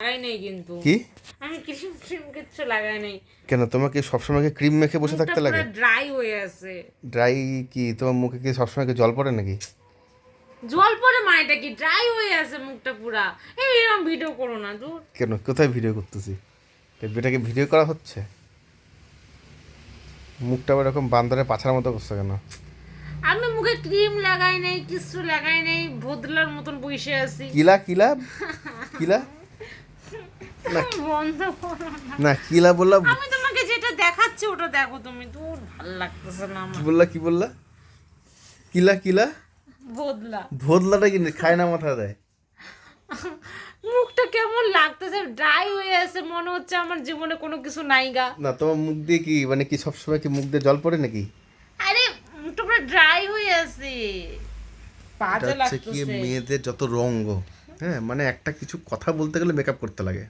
লাগাই নাই কিন্তু। কি? আমি ক্রিম ক্রিম কিচ্ছু লাগাই নাই। কেন তোমাকে সবসময় কি ক্রিম মেখে বসে থাকতে লাগে? ড্রাই হয়ে আছে। ড্রাই কি? তোমার মুখে কি সবসময় কি জল পড়ে নাকি? জল কি? ড্রাই হয়ে আছে মুখটা পুরা। এই এরকম ভিডিও করো না দূর। কেন কোথায় ভিডিও করতেছি? এটাকে ভিডিও করা হচ্ছে? মুখটা এরকম বান্দরের পাছার মতো করছে কেন? আমি মুখে ক্রিম লাগাই নাই কিছু লাগাই নাই ভদলার মতন বসে আছি। কিলা কিলা? কিলা? বন্ধ করো না। বললাম আমি তোমাকে যেটা দেখাচ্ছি ওটা দেখো তুমি। দূর ভালো লাগতেছে না কি আমার বললা? কি বললা কিলা কিলা ভোদলাটা কি খায় না মাথা দেয়? মুখটা কেমন লাগতেছে ড্রাই হয়ে আছে মনে হচ্ছে আমার জীবনে কোনো কিছু নাই গা। না তোমার মুখ দিয়ে কি মানে কি সবসময় কি মুখ দিয়ে জল পড়ে নাকি? আরে মুখটা পুরো ড্রাই হয়ে আছে। বাজে লাগতেছে। মেয়েদের যত রঙ্গ হ্যাঁ মানে একটা কিছু কথা বলতে গেলে মেকআপ করতে লাগে।